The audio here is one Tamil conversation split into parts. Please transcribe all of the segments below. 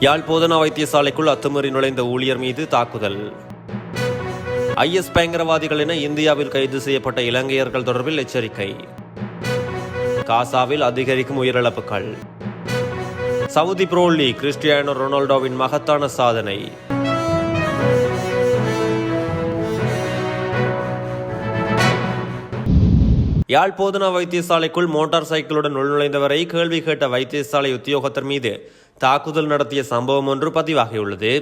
யாழ் போதனா வைத்தியசாலைக்குள் அத்துமீறி நுழைந்த ஊழியர் மீது தாக்குதல். ஐஎஸ் பயங்கரவாதிகள் என இந்தியாவில் கைது செய்யப்பட்ட இலங்கையர்கள் தொடர்பில் எச்சரிக்கை. காசாவில் அதிகரிக்கும் உயிரிழப்புகள். சவுதி ப்ரோ லீக் கிறிஸ்டியானோ ரொனால்டோவின் மகத்தான சாதனை. யாழ் போதனா வைத்தியசாலைக்குள் மோட்டார் சைக்கிளுடன் உள்நுழைந்தவரை கேள்வி கேட்ட வைத்தியசாலை உத்தியோகத்தர் மீது தாக்குதல் நடத்திய சம்பவம் ஒன்று பதிவாகியுள்ளது.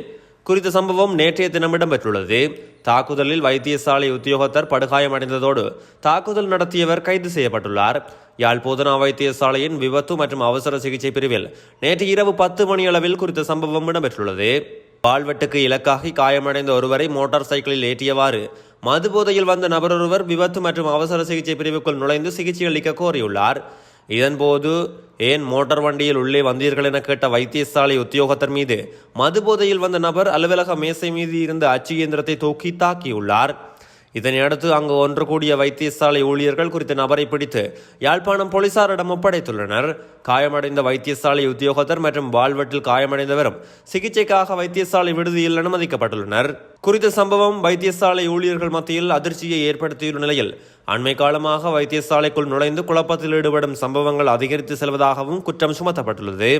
குறித்த சம்பவம் நேற்றைய தினம் இடம்பெற்றுள்ளது. தாக்குதலில் வைத்தியசாலை உத்தியோகத்தர் படுகாயமடைந்ததோடு தாக்குதல் நடத்தியவர் கைது செய்யப்பட்டுள்ளார். யாழ் போதனா வைத்தியசாலையின் விபத்து மற்றும் அவசர சிகிச்சை பிரிவில் நேற்று இரவு பத்து மணியளவில் குறித்த சம்பவம் இடம்பெற்றுள்ளது. பால்வெட்டுக்கு இலக்காகி காயமடைந்த ஒருவரை மோட்டார் சைக்கிளில் ஏற்றியவாறு மது போதையில் வந்த நபரொருவர் விபத்து மற்றும் அவசர சிகிச்சை பிரிவுக்குள் நுழைந்து சிகிச்சை அளிக்க கோரியுள்ளார். இதன்போது ஏன் மோட்டார் வண்டியில் உள்ளே வந்தீர்கள் என கேட்ட வைத்தியசாலை உத்தியோகத்தர் மீது மது போதையில் வந்த நபர் அலுவலக மேசை மீது இருந்த அச்சு இயந்திரத்தை தூக்கி தாக்கியுள்ளார். இதனையடுத்து அங்கு ஒன்று கூடிய வைத்தியசாலை ஊழியர்கள் குறித்த நபரை பிடித்து யாழ்ப்பாணம் போலீசாரிடம் ஒப்படைத்துள்ளனர். காயமடைந்த வைத்தியசாலை உத்தியோகத்தர் மற்றும் வாழ்வெட்டில் காயமடைந்தவரும் சிகிச்சைக்காக வைத்தியசாலை விடுதியில் அனுமதிக்கப்பட்டுள்ளனர். குறித்த சம்பவம் வைத்தியசாலை ஊழியர்கள் மத்தியில் அதிர்ச்சியை ஏற்படுத்தியுள்ள நிலையில் அண்மை காலமாக வைத்தியசாலைக்குள் நுழைந்து குழப்பத்தில் ஈடுபடும் சம்பவங்கள் அதிகரித்து செல்வதாகவும் குற்றம் சுமத்தப்பட்டுள்ளது.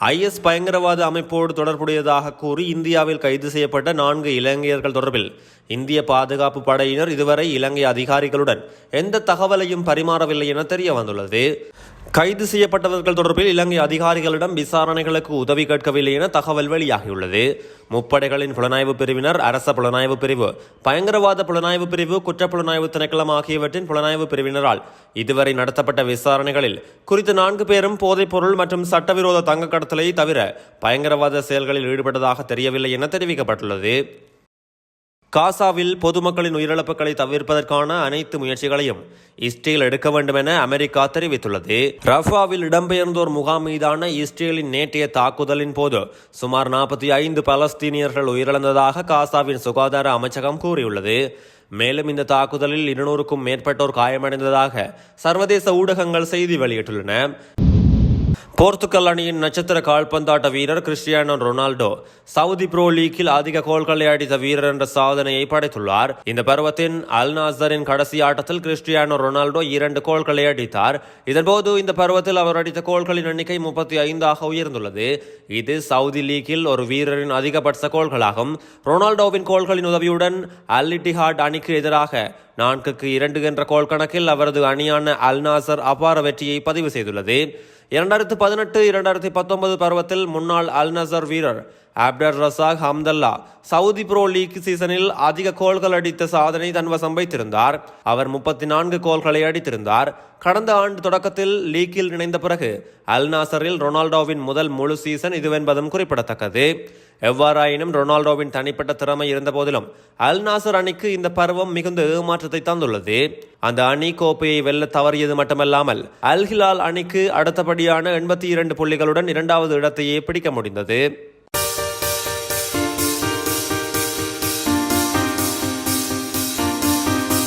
ஐஎஸ் பயங்கரவாத அமைப்போடு தொடர்புடையதாக கூறி இந்தியாவில் கைது செய்யப்பட்ட நான்கு இலங்கையர்கள் தொடர்பில் இந்திய பாதுகாப்பு படையினர் இதுவரை இலங்கை அதிகாரிகளுடன் எந்த தகவலையும் பரிமாறவில்லை என தெரிய வந்துள்ளது கைது செய்யப்பட்டவர்கள் தொடர்பில் இலங்கை அதிகாரிகளிடம் விசாரணைகளுக்கு உதவி கேட்கவில்லை என தகவல் வெளியாகியுள்ளது. முப்படைகளின் புலனாய்வு பிரிவினர் அரச புலனாய்வு பிரிவு பயங்கரவாத புலனாய்வு பிரிவு குற்றப்புலனாய்வு திணைக்களம் ஆகியவற்றின் புலனாய்வு பிரிவினரால் இதுவரை நடத்தப்பட்ட விசாரணைகளில் குறித்த நான்கு பேரும் போதைப்பொருள் மற்றும் சட்டவிரோத தங்க கடத்தலை தவிர பயங்கரவாத செயல்களில் ஈடுபட்டதாக தெரியவில்லை என தெரிவிக்கப்பட்டுள்ளது. காசாவில் பொதுமக்களின் உயிரிழப்புகளை தவிர்ப்பதற்கான அனைத்து முயற்சிகளையும் இஸ்ரேல் எடுக்க வேண்டும் என அமெரிக்கா தெரிவித்துள்ளது. ரஃபாவில் இடம்பெயர்ந்தோர் முகாம் மீதான இஸ்ரேலின் நேற்றைய தாக்குதலின் போது சுமார் நாற்பத்தி ஐந்து பலஸ்தீனியர்கள் உயிரிழந்ததாக காசாவின் சுகாதார அமைச்சகம் கூறியுள்ளது. மேலும் இந்த தாக்குதலில் இருநூறுக்கும் மேற்பட்டோர் காயமடைந்ததாக சர்வதேச ஊடகங்கள் செய்தி வெளியிட்டுள்ளன. போர்த்துகல் அணியின் நட்சத்திர கால்பந்தாட்ட வீரர் கிறிஸ்டியானோ ரொனால்டோ சவுதி ப்ரோ லீக்கில் அதிக கோல்களை அடித்த வீரர் என்ற சாதனையை படைத்துள்ளார். இந்த பருவத்தின் அல் நாசரின் கடைசி ஆட்டத்தில் கிறிஸ்டியானோ ரொனால்டோ இரண்டு கோல்களை அடித்தார். இதன்போது இந்த பருவத்தில் அவர் அடித்த கோல்களின் எண்ணிக்கை முப்பத்தி ஐந்தாக உயர்ந்துள்ளது. இது சவுதி லீக்கில் ஒரு வீரரின் அதிகபட்ச கோல்களாகும். ரொனால்டோவின் கோல்களின் உதவியுடன் அல் இட்டிஹாட் அணிக்கு எதிராக நான்குக்கு இரண்டு என்ற கோல் கணக்கில் அவரது அணியான அல் நாசர் அபார வெற்றியை பதிவு செய்துள்ளது. இரண்டாயிரத்து பதினெட்டு இரண்டாயிரத்தி பத்தொன்பது பருவத்தில் முன்னாள் அல் நசர் வீரர் Abderrazak Hamdallah Saudi Pro League சீசனில் அதிக கோல்கள் அடித்த சாதனை தன்வசம் வைத்திருந்தார். அவர் முப்பத்தி நான்கு கோல்களை அடித்திருந்தார். கடந்த ஆண்டு தொடக்கத்தில் லீக்கில் இணைந்த பிறகு அல் நாசரில் ரொனால்டோவின் முதல் முழு சீசன் இதுவென்பதும் குறிப்பிடத்தக்கது. எவ்வாறாயினும் ரொனால்டோவின் தனிப்பட்ட திறமை இருந்த போதிலும் அல் நாசர் அணிக்கு இந்த பருவம் மிகுந்த ஏமாற்றத்தை தந்துள்ளது. அந்த அணி கோப்பையை வெல்ல தவறியது மட்டுமல்லாமல் அல் ஹிலால் அணிக்கு அடுத்தபடியான எண்பத்தி இரண்டு புள்ளிகளுடன் இரண்டாவது இடத்தையே பிடிக்க முடிந்தது.